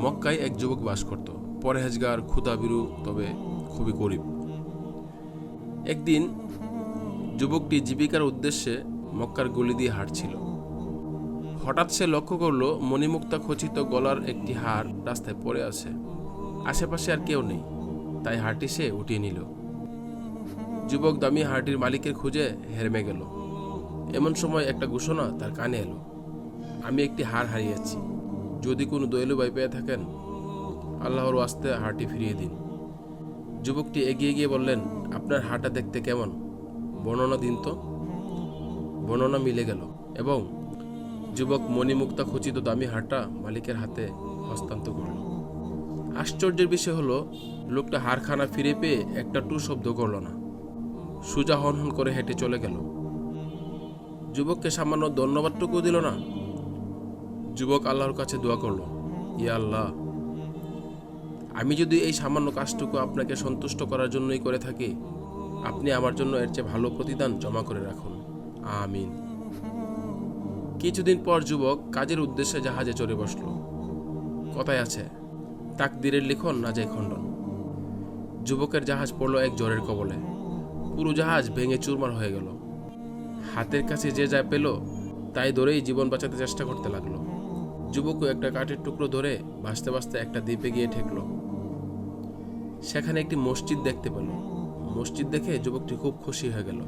মক্কায় এক যুবক বাস করত। পরহেজগার ক্ষুদাবিরু তবে খুবই গরিব। একদিন যুবকটি জীবিকার উদ্দেশ্যে মক্কার গলি দিয়ে হাঁটছিল। হঠাৎ সে লক্ষ্য করল, মণিমুক্তা খচিত গলার একটি হার রাস্তায় পড়ে আছে। আশেপাশে আর কেউ নেই, তাই হারটি সে উঠিয়ে নিল। যুবক দামি হারটির মালিকের খুঁজে হেরমে গেল। এমন সময় একটা ঘোষণা তার কানে এলো। আমি একটি হার হারিয়েছি। যদি কোনো দয়ালু ভাই পেয়ে থাকেন, আল্লাহর ওয়াস্তে হারটি ফিরিয়ে দিন। যুবকটি এগিয়ে গিয়ে বললেন, আপনার হারটা দেখতে কেমন? বর্ণনা দিন তো। বর্ণনা মিলে গেল এবং যুবক মণিমুক্তা খচিত দামি হারটা মালিকের হাতে হস্তান্তর করল। আশ্চর্যের বিষয় হলো, লোকটা হারখানা ফিরে পেয়ে একটা টু শব্দ করল না। সুজা হন হন করে হেঁটে চলে গেল। যুবককে সামান্য ধন্যবাদটুকু দিল না। যুবক আল্লাহর কাছে দোয়া করল ইয়া আল্লাহ, আমি যদি এই সামান্য কাজটুকু আপনাকে সন্তুষ্ট করার জন্যই করে থাকি, আপনি আমার জন্য এর চেয়ে ভালো প্রতিদান জমা করে রাখুন। আমিন। কিছুদিন পর যুবক কাজের উদ্দেশ্যে জাহাজে চড়ে বসল। কথায় আছে, তাকদিরের লিখন না যায় খণ্ডন। যুবকের জাহাজ পড়ল এক জ্বরের কবলে। পুরো জাহাজ ভেঙে চুরমার হয়ে গেল। হাতের কাছে যে যা পেল, তাই ধরেই জীবন বাঁচাতে চেষ্টা করতে লাগল। যুবকও একটা কাঠের টুকরো ধরে ভাসতে ভাসতে একটা দ্বীপে গিয়ে ঠেকল। সেখানে একটি মসজিদ দেখতে পেল। মসজিদ দেখে যুবকটি খুব খুশি হয়ে গেল।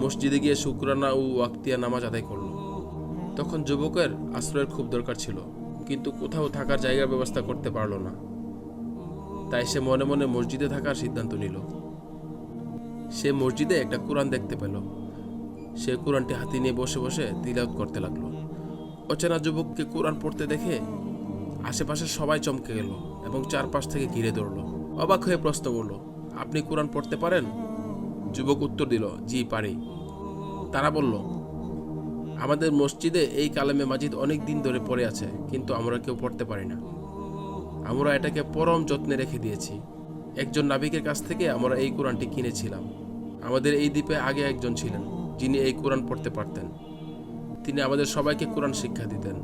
মসজিদে গিয়ে শুক্রানা ও ওয়াক্তিয়া নামাজ আদায় করল। তখন যুবকের আশ্রয়ের খুব দরকার ছিল, কিন্তু কোথাও থাকার জায়গার ব্যবস্থা করতে পারল না। তাই সে মনে মনে মসজিদে থাকার সিদ্ধান্ত নিল। সে মসজিদে একটা কোরআন দেখতে পেল। সে কোরআনটি হাতে নিয়ে বসে বসে তিলাওয়াত করতে লাগল। অচেনা যুবককে কোরআন পড়তে দেখে আশেপাশে সবাই চমকে গেল এবং চারপাশ থেকে ঘিরে ধরল। অবাক হয়ে প্রশ্ন করল, আপনি কোরআন পড়তে পারেন? যুবক উত্তর দিল, জি, পারি। তারা বলল, আমাদের মসজিদে এই কালামে মাজিদ অনেক দিন ধরে পড়ে আছে, কিন্তু আমরা কেউ পড়তে পারি না। আমরা এটাকে পরম যত্নে রেখে দিয়েছি। একজন নাবিকের কাছ থেকে আমরা এই কোরআনটি কিনেছিলাম। আমাদের এই দ্বীপে আগে একজন ছিলেন, যিনি এই কোরআন পড়তে পারতেন। তিনি আমাদের সবাইকে কোরআন শিক্ষা দিতেন।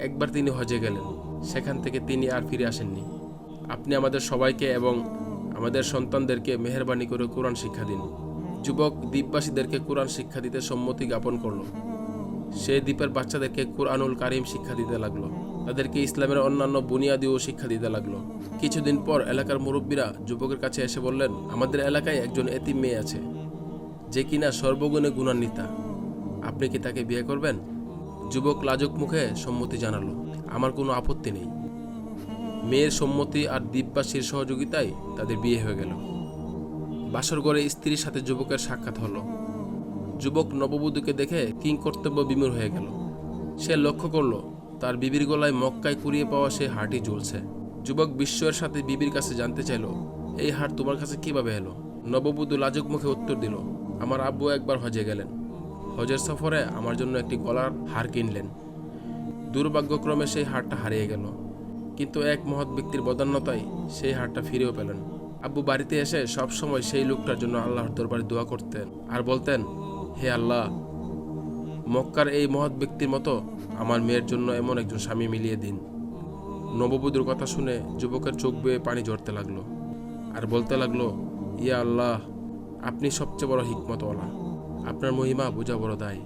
একবার তিনি হজে গেলেন। সেখান থেকে তিনি আর ফিরে আসেননি। আপনি আমাদের সবাইকে এবং আমাদের সন্তানদেরকে মেহরবানি করে কোরআন শিক্ষা দিন। যুবক দ্বীপবাসীদেরকে কোরআন শিক্ষা দিতে সম্মতি জ্ঞাপন করল। সে দ্বীপের বাচ্চাদেরকে কোরআনুল কারিম শিক্ষা দিতে লাগল। তাদেরকে ইসলামের অন্যান্য বুনিয়াদিও শিক্ষা দিতে লাগল। কিছুদিন পর এলাকার মুরব্বীরা যুবকের কাছে এসে বললেন, আমাদের এলাকায় একজন এতিম মেয়ে আছে। যে কিনা সর্বগুণে গুণান্বিতা। আপনি কি তাকে বিয়ে করবেন? যুবক লাজুক মুখে সম্মতি জানালো। আমার কোনো আপত্তি নেই। মেয়ের সম্মতি আর দ্বীপবাসীর সহযোগিতায় তাদের বিয়ে হয়ে গেল। বাসর ঘরে স্ত্রীর সাথে যুবকের সাক্ষাৎ হলো। যুবক নববধূকে দেখে কিং কর্তব্য বিমূর হয়ে গেল। সে লক্ষ্য করল, তার বিবির গলায় মক্কায় কুড়িয়ে পাওয়া সে হারটি ঝুলছে যুবক বিস্ময়ের সাথে বিবির কাছে জানতে চাইল, এই হার তোমার কাছে কীভাবে এলো? নববধূ লাজুক মুখে উত্তর দিল, আমার আব্বু একবার হজে গেলেন। হজের সফরে আমার জন্য একটি গলার হার কিনলেন। দুর্ভাগ্যক্রমে সেই হারটা হারিয়ে গেল। কিন্তু এক মহৎ ব্যক্তির বদান্যতায় সেই হারটা ফিরেও পেলেন। আব্বু বাড়িতে এসে সব সময় সেই লোকটার জন্য আল্লাহর দরবারে দোয়া করতেন আর বলতেন, হে আল্লাহ, মক্কার এই মহৎ ব্যক্তির মতো আমার মেয়ের জন্য এমন একজন স্বামী মিলিয়ে দিন। নববধূর কথা শুনে যুবকের চোখ বেয়ে পানি ঝরতে লাগল আর বলতে লাগল, ইয়া আল্লাহ, আপনি সবচেয়ে বড় হিকমতওয়ালা। আপনার মহিমা বোঝা বড় দায়।